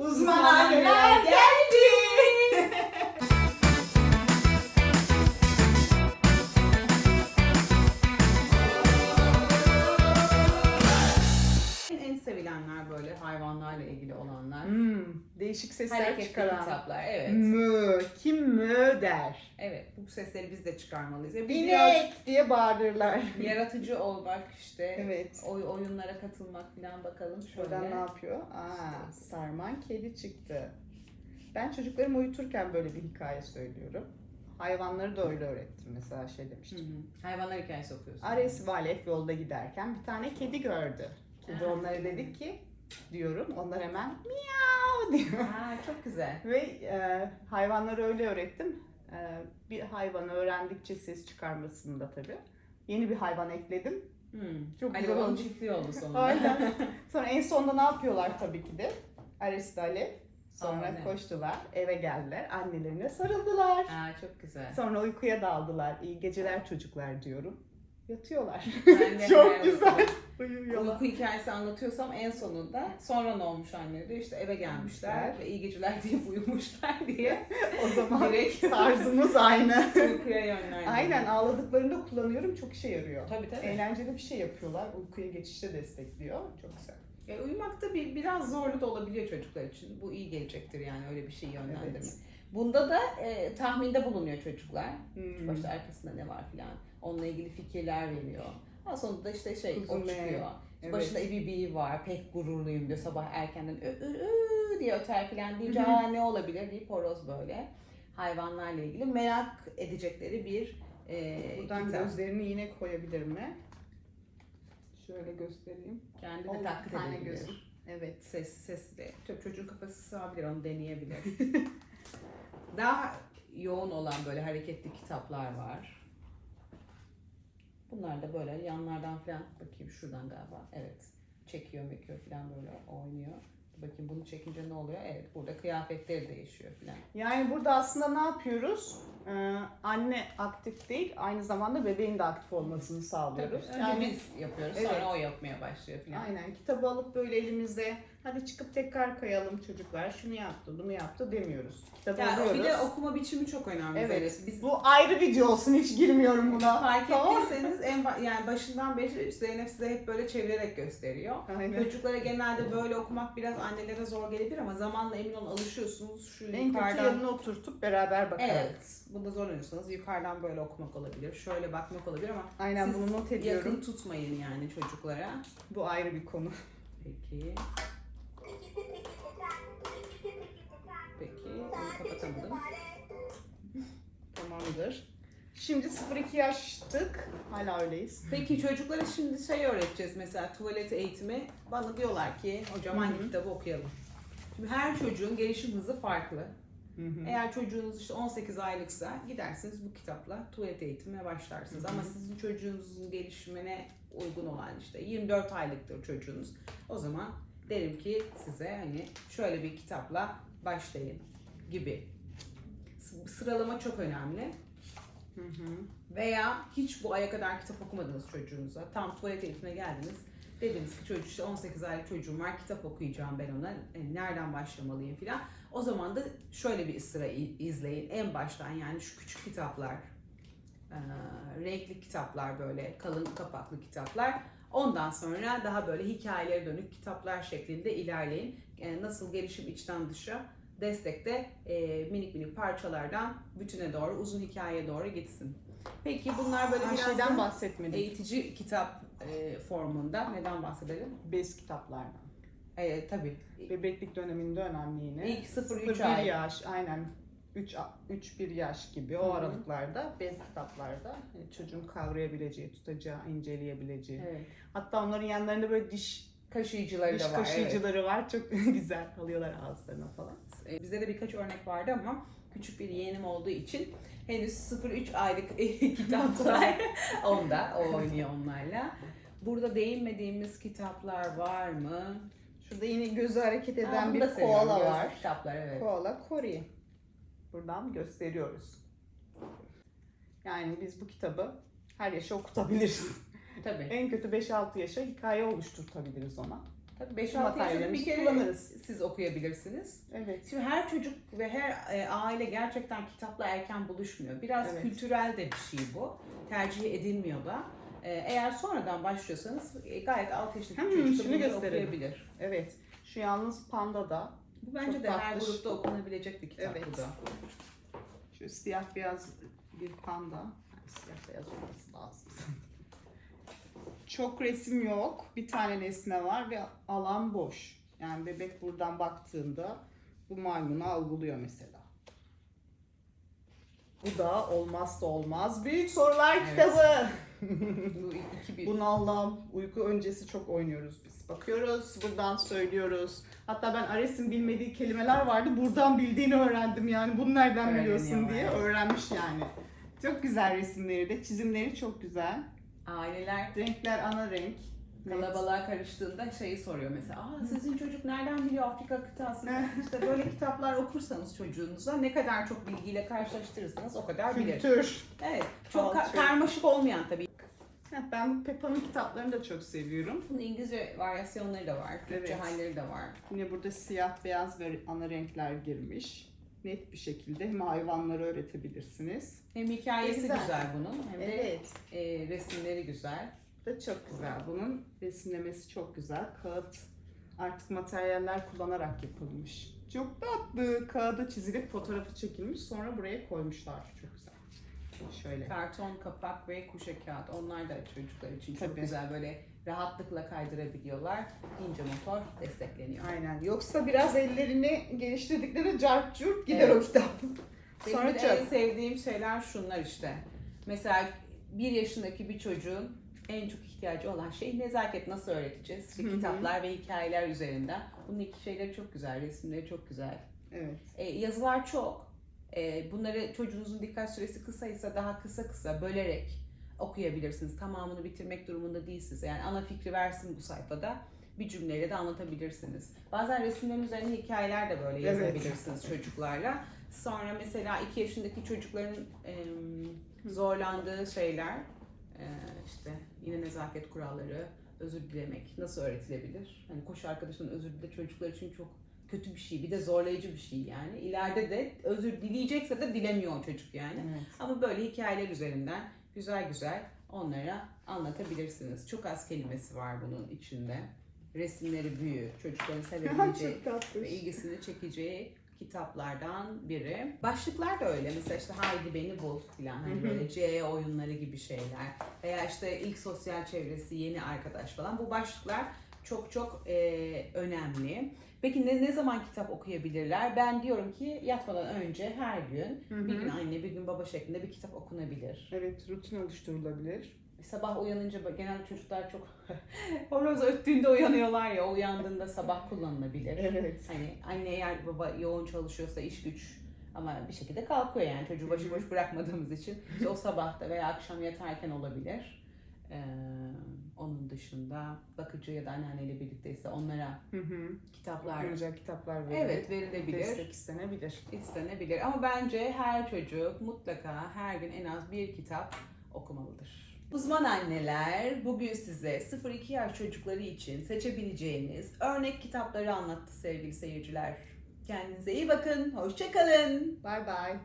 Uzman anneler geldi. Değişik sesler Hareketli çıkaran. kitaplar. Evet. Mü, kim mü der. Evet. Bu sesleri biz de çıkarmalıyız. Ya biz biraz İnek diye bağırırlar. yaratıcı olmak işte. Evet. Oy, oyunlara katılmak falan bakalım şöyle. Şuradan ne yapıyor? Aa, sarman kedi çıktı. Ben çocuklarımı uyuturken böyle bir hikaye söylüyorum. Hayvanları da öyle öğrettim mesela şey Hı demiştim. hı. Hayvanlar hikayesi okuyorsun. Ares Valef yolda giderken bir tane kedi gördü. Kedi Aa. onlara dedik ki diyorum. Onlar hemen miyav diyor. Aa, çok güzel. Ve e, hayvanları öyle öğrettim. E, bir hayvanı öğrendikçe ses çıkarmasını da tabii. Yeni bir hayvan ekledim. Hmm. Çok Ali güzel onun oldu. çiftliği oldu sonunda. Aynen. Sonra en sonunda ne yapıyorlar tabii ki de? Alev. Sonra Aynen. koştular, eve geldiler, annelerine sarıldılar. Aa, çok güzel. Sonra uykuya daldılar. İyi geceler çocuklar diyorum. Yatıyorlar. De Çok güzel. Uyuyorlar. Uyku hikayesi anlatıyorsam en sonunda sonra ne olmuş anne diyor işte eve gelmişler ve iyi geceler diye uyumuşlar diye O zaman direkt tarzımız aynı. uykuya yönlendiriyor. Aynen ağladıklarında kullanıyorum çok işe yarıyor. Tabii tabii. Eğlenceli bir şey yapıyorlar. Uykuya geçişte destekliyor. Çok güzel. E, uyumakta bir, biraz zorlu da olabiliyor çocuklar için. Bu iyi gelecektir yani öyle bir şey yönlendirmek. Evet. Bunda da e, tahminde bulunuyor çocuklar. Hmm. Başta arkasında ne var filan. Onunla ilgili fikirler veriyor. Daha sonunda işte şey o Kuzume. çıkıyor. Evet. Başında ibibi var. Pek gururluyum diyor sabah erkenden. Ö, ö, ö diye öter filan deyince Aa, ne olabilir deyip horoz böyle. Hayvanlarla ilgili merak edecekleri bir e, Buradan kitap. gözlerini yine koyabilir mi? Şöyle göstereyim. Kendi de Oldu, taklit tane edebilir. gözüm. Evet. Ses, sesli. Tabii çocuğun kafası sığabilir, onu deneyebilir. Daha yoğun olan böyle hareketli kitaplar var. Bunlar da böyle yanlardan falan bakayım şuradan galiba. Evet. Çekiyor mekiyor falan böyle oynuyor. Bakayım bunu çekince ne oluyor? Evet burada kıyafetleri değişiyor falan. Yani burada aslında ne yapıyoruz? Ee, anne aktif değil, aynı zamanda bebeğin de aktif olmasını sağlıyoruz. Önce yani biz yapıyoruz Evet. sonra o yapmaya başlıyor falan. aynen kitabı alıp böyle elimizde hadi çıkıp tekrar kayalım çocuklar şunu yaptı bunu yaptı demiyoruz. Kitabı Yani alıyoruz. bir de okuma biçimi çok önemli. evet. Zeynep. Biz Bu ayrı video olsun hiç girmiyorum buna. Fark Tamam. ettiyseniz en ba- yani başından beri Zeynep size hep böyle çevirerek gösteriyor. Aynen. Çocuklara genelde böyle okumak biraz annelere zor gelebilir ama zamanla emin olun alışıyorsunuz. Şu En kötü yukarıdan yanına oturtup beraber bakarak. Evet. Bunda zorlanıyorsanız yukarıdan böyle okumak olabilir. Şöyle bakmak olabilir ama Aynen Siz bunu not ediyorum. yakın tutmayın yani çocuklara. Bu ayrı bir konu. Peki. Kapatamadım. Tamamdır. Şimdi 0-2 yaştık. Hala öyleyiz. Peki çocuklara şimdi şey öğreteceğiz mesela tuvalet eğitimi. Bana diyorlar ki hocam hangi kitabı okuyalım? Şimdi her çocuğun gelişim hızı farklı. Eğer çocuğunuz işte 18 aylıksa gidersiniz bu kitapla tuvalet eğitimine başlarsınız. Ama sizin çocuğunuzun gelişimine uygun olan işte 24 aylıktır çocuğunuz. O zaman derim ki size hani şöyle bir kitapla başlayın gibi. Sıralama çok önemli. Hı hı. Veya hiç bu aya kadar kitap okumadınız çocuğunuza. Tam tuvalet eğitimine geldiniz. Dediniz ki çocuk işte 18 aylık çocuğum var kitap okuyacağım ben ona. E, nereden başlamalıyım filan. O zaman da şöyle bir sıra izleyin. En baştan yani şu küçük kitaplar, e, renkli kitaplar böyle kalın kapaklı kitaplar. Ondan sonra daha böyle hikayelere dönük kitaplar şeklinde ilerleyin. E, nasıl gelişim içten dışa destekte e, minik minik parçalardan bütüne doğru, uzun hikayeye doğru gitsin. Peki bunlar böyle Her biraz şeyden da bahsetmedik. eğitici kitap e, formunda. Neden bahsedelim? Bez kitaplardan. E, tabii. Bebeklik döneminde önemli yine. İlk 0-3 0-1 ay. yaş aynen 3 3-1 yaş gibi o hı. aralıklarda bez kitaplarda hani çocuğun kavrayabileceği, tutacağı, inceleyebileceği. Evet. Hatta onların yanlarında böyle diş Kaşıyıcıları diş da var. evet. kaşıyıcıları var. Çok güzel alıyorlar ağızlarına falan. E, Bizde de birkaç örnek vardı ama küçük bir yeğenim olduğu için henüz 0-3 aylık kitaplar onda, o oynuyor onlarla. Burada değinmediğimiz kitaplar var mı? Şurada yine gözü hareket Ha, eden bunu bir seviyorum, koala var. Kitaplar evet. Koala Cory. Buradan gösteriyoruz. Yani biz bu kitabı her yaşa okutabiliriz. Tabii. En kötü 5-6 yaşa hikaye oluşturtabiliriz ona. Tabii 5-6 yaşında bir kere kullanırız. siz okuyabilirsiniz. Evet. Şimdi her çocuk ve her e, aile gerçekten kitapla erken buluşmuyor. Biraz Evet. kültürel de bir şey bu. Tercih edilmiyor da. E, eğer sonradan başlıyorsanız e, gayet 6 yaşındaki Hmm, çocuk da okuyabilir. Evet. Şu yalnız Panda'da Bu bence Çok de her tatlış. grupta okunabilecek bir kitap Evet. bu da. şu siyah beyaz bir panda. Yani siyah beyaz olması lazım. Çok resim yok. Bir tane nesne var ve alan boş. Yani bebek buradan baktığında bu maymunu algılıyor mesela. Bu da olmazsa olmaz. Büyük Sorular Evet. kitabı. Bu iki bir Bunu Allah'ım uyku öncesi çok oynuyoruz biz. Bakıyoruz, buradan söylüyoruz. Hatta ben Ares'in bilmediği kelimeler vardı. Buradan bildiğini öğrendim yani. Bunu nereden biliyorsun diye öğrenmiş yani. Çok güzel resimleri de, çizimleri çok güzel. Aileler Renkler ana renk. kalabalığa karıştığında şeyi soruyor mesela. Aa sizin çocuk nereden biliyor Afrika kıtasını? işte böyle kitaplar okursanız çocuğunuza ne kadar çok bilgiyle karşılaştırırsanız o kadar bilir. Kültür. Evet. Çok ka- Culture. karmaşık olmayan tabii. Ben Peppa'nın kitaplarını da çok seviyorum. Bunun İngilizce varyasyonları da var. Türkçe Evet. halleri de var. Yine burada siyah, beyaz ve ana renkler girmiş. Net bir şekilde hem hayvanları öğretebilirsiniz. Hem hikayesi Güzel. güzel, bunun hem de Evet. e, resimleri güzel. Bu da çok güzel. Bunun resimlemesi çok güzel. Kağıt artık materyaller kullanarak yapılmış. Çok tatlı. Kağıda çizilip fotoğrafı çekilmiş. Sonra buraya koymuşlar. Çok güzel. Şöyle. Karton, kapak ve kuşe kağıt. Onlar da çocuklar için çok Tabii. güzel. Böyle rahatlıkla kaydırabiliyorlar. İnce motor destekleniyor. Aynen. Yoksa biraz ellerini geliştirdikleri cart curt gider Evet. o kitap. Benim Sonra de çöp. en sevdiğim şeyler şunlar işte. Mesela bir yaşındaki bir çocuğun en çok ihtiyacı olan şey nezaket nasıl öğreteceğiz? İşte kitaplar ve hikayeler üzerinden. Bunun iki şeyleri çok güzel, resimleri çok güzel. Evet. E, yazılar çok. E, bunları çocuğunuzun dikkat süresi kısaysa daha kısa kısa bölerek okuyabilirsiniz. Tamamını bitirmek durumunda değilsiniz. Yani ana fikri versin bu sayfada. Bir cümleyle de anlatabilirsiniz. Bazen resimlerin üzerine hikayeler de böyle Evet. yazabilirsiniz çocuklarla. Sonra mesela iki yaşındaki çocukların em, zorlandığı şeyler e, işte yine nezaket kuralları, özür dilemek nasıl öğretilebilir? Hani koşu arkadaşının özür dile çocuklar için çok kötü bir şey. Bir de zorlayıcı bir şey yani. İleride de özür dileyecekse de dilemiyor çocuk yani. Evet. Ama böyle hikayeler üzerinden güzel güzel onlara anlatabilirsiniz. Çok az kelimesi var bunun içinde. Resimleri büyük, çocukların sevebileceği ve ilgisini çekeceği kitaplardan biri. Başlıklar da öyle. Mesela işte Haydi Beni Bul filan hani böyle C oyunları gibi şeyler. Veya işte ilk sosyal çevresi, yeni arkadaş falan. Bu başlıklar çok çok e, önemli. Peki ne, ne zaman kitap okuyabilirler? Ben diyorum ki yatmadan önce her gün Hı hı. bir gün anne, bir gün baba şeklinde bir kitap okunabilir. Evet, rutin oluşturulabilir. Sabah uyanınca genel çocuklar çok horoz öttüğünde uyanıyorlar ya, uyandığında sabah kullanılabilir. Evet. Hani anne eğer baba yoğun çalışıyorsa iş güç ama bir şekilde kalkıyor yani çocuğu başıboş bırakmadığımız için. İşte o sabah da veya akşam yatarken olabilir. Ee, onun dışında bakıcı ya da anneanneyle birlikteyse onlara Hı hı. kitaplar Okunacak kitaplar verilir. evet verilebilir. Destek istenebilir. istenebilir. Ama bence her çocuk mutlaka her gün en az bir kitap okumalıdır. Uzman anneler bugün size 0-2 yaş çocukları için seçebileceğiniz örnek kitapları anlattı sevgili seyirciler. Kendinize iyi bakın, hoşçakalın. Bye bye.